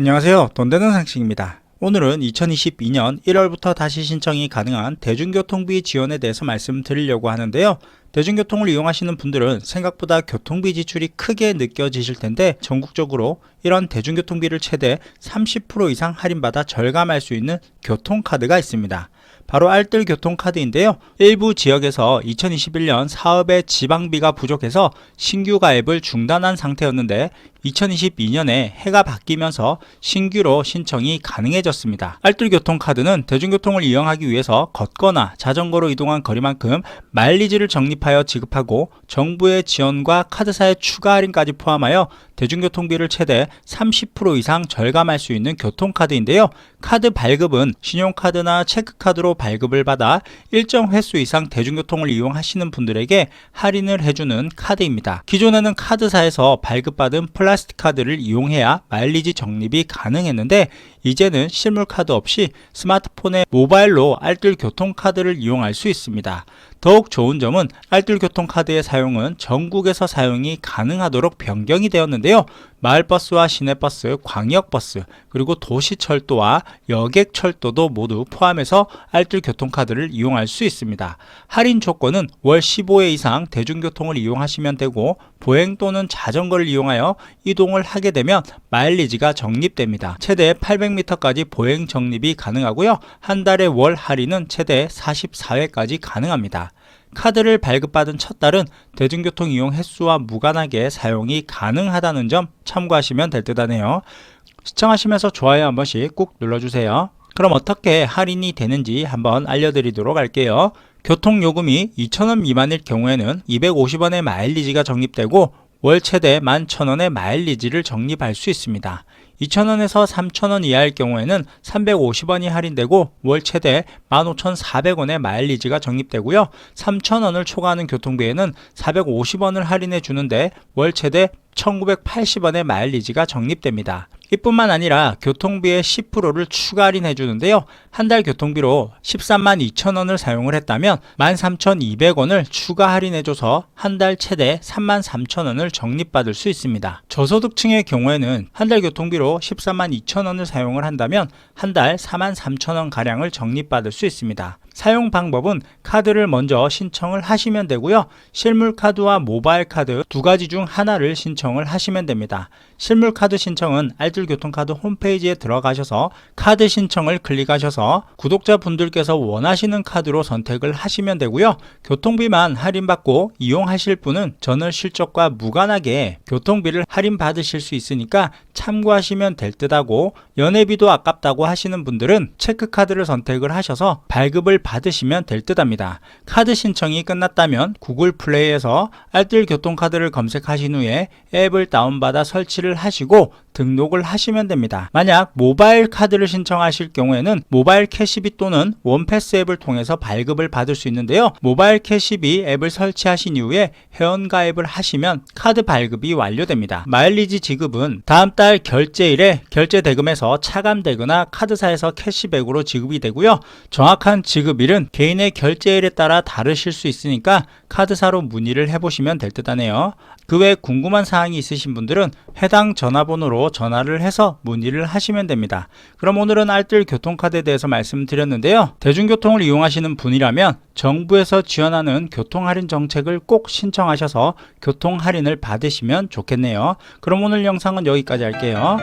안녕하세요. 돈 되는 상식입니다. 오늘은 2022년 1월부터 다시 신청이 가능한 대중교통비 지원에 대해서 말씀드리려고 하는데요. 대중교통을 이용하시는 분들은 생각보다 교통비 지출이 크게 느껴지실 텐데 전국적으로 이런 대중교통비를 최대 30% 이상 할인받아 절감할 수 있는 교통카드가 있습니다. 바로 알뜰 교통카드인데요. 일부 지역에서 2021년 사업의 지방비가 부족해서 신규 가입을 중단한 상태였는데 2022년에 해가 바뀌면서 신규로 신청이 가능해졌습니다. 알뜰 교통카드는 대중교통을 이용하기 위해서 걷거나 자전거로 이동한 거리만큼 마일리지를 적립하여 지급하고 정부의 지원과 카드사의 추가 할인까지 포함하여 대중교통비를 최대 30% 이상 절감할 수 있는 교통카드인데요. 카드 발급은 신용카드나 체크카드로 발급을 받아 일정 횟수 이상 대중교통을 이용하시는 분들에게 할인을 해주는 카드입니다. 기존에는 카드사에서 발급받은 플라스틱 카드를 이용해야 마일리지 적립이 가능했는데 이제는 실물 카드 없이 스마트폰에 모바일로 알뜰 교통카드를 이용할 수 있습니다. 더욱 좋은 점은 알뜰 교통카드의 사용은 전국에서 사용이 가능하도록 변경이 되었는데요. 마을버스와 시내버스, 광역버스, 그리고 도시철도와 여객철도도 모두 포함해서 알뜰 교통카드를 이용할 수 있습니다. 할인 조건은 월 15회 이상 대중교통을 이용하시면 되고 보행 또는 자전거를 이용하여 이동을 하게 되면 마일리지가 적립됩니다. 최대 800m까지 보행 적립이 가능하고요. 한 달에 월 할인은 최대 44회까지 가능합니다. 카드를 발급받은 첫 달은 대중교통 이용 횟수와 무관하게 사용이 가능하다는 점 참고하시면 될 듯 하네요. 시청하시면서 좋아요 한 번씩 꾹 눌러주세요. 그럼 어떻게 할인이 되는지 한번 알려드리도록 할게요. 교통요금이 2,000원 미만일 경우에는 250원의 마일리지가 적립되고 월 최대 11,000원의 마일리지를 적립할 수 있습니다. 2,000원에서 3,000원 이하일 경우에는 350원이 할인되고 월 최대 15,400원의 마일리지가 적립되고요. 3,000원을 초과하는 교통비에는 450원을 할인해 주는데 월 최대 1980원의 마일리지가 적립됩니다. 이뿐만 아니라 교통비의 10%를 추가 할인해 주는데요. 한 달 교통비로 13만 2천 원을 사용을 했다면 13,200원을 추가 할인해 줘서 한 달 최대 3만 3천 원을 적립받을 수 있습니다. 저소득층의 경우에는 한 달 교통비로 13만 2천 원을 사용을 한다면 한 달 4만 3천 원 가량을 적립받을 수 있습니다. 사용 방법은 카드를 먼저 신청을 하시면 되고요. 실물 카드와 모바일 카드 두 가지 중 하나를 신청을 하시면 됩니다. 실물 카드 신청은 알뜰 교통카드 홈페이지에 들어가셔서 카드 신청을 클릭하셔서 구독자분들께서 원하시는 카드로 선택을 하시면 되고요. 교통비만 할인받고 이용하실 분은 전월 실적과 무관하게 교통비를 할인받으실 수 있으니까 참고하시면 될 듯하고 연회비도 아깝다고 하시는 분들은 체크카드를 선택을 하셔서 발급을 받으시면 될 듯합니다. 카드 신청이 끝났다면 구글 플레이에서 알뜰 교통카드를 검색하신 후에 앱을 다운받아 설치를 하시고 등록을 하시면 됩니다. 만약 모바일 카드를 신청하실 경우에는 모바일 캐시비 또는 원패스 앱을 통해서 발급을 받을 수 있는데요. 모바일 캐시비 앱을 설치하신 이후에 회원 가입을 하시면 카드 발급이 완료됩니다. 마일리지 지급은 다음 달 결제일에 결제 대금에서 차감되거나 카드사에서 캐시백으로 지급이 되고요. 정확한 지급일은 개인의 결제일에 따라 다르실 수 있으니까 카드사로 문의를 해보시면 될 듯 하네요. 그 외 궁금한 사항이 있으신 분들은 해당 전화 전화를 해서 문의를 하시면 됩니다. 그럼 오늘은 알뜰 교통카드에 대해서 말씀드렸는데요. 대중교통을 이용하시는 분이라면 정부에서 지원하는 교통할인 정책을 꼭 신청하셔서 교통할인을 받으시면 좋겠네요. 그럼 오늘 영상은 여기까지 할게요.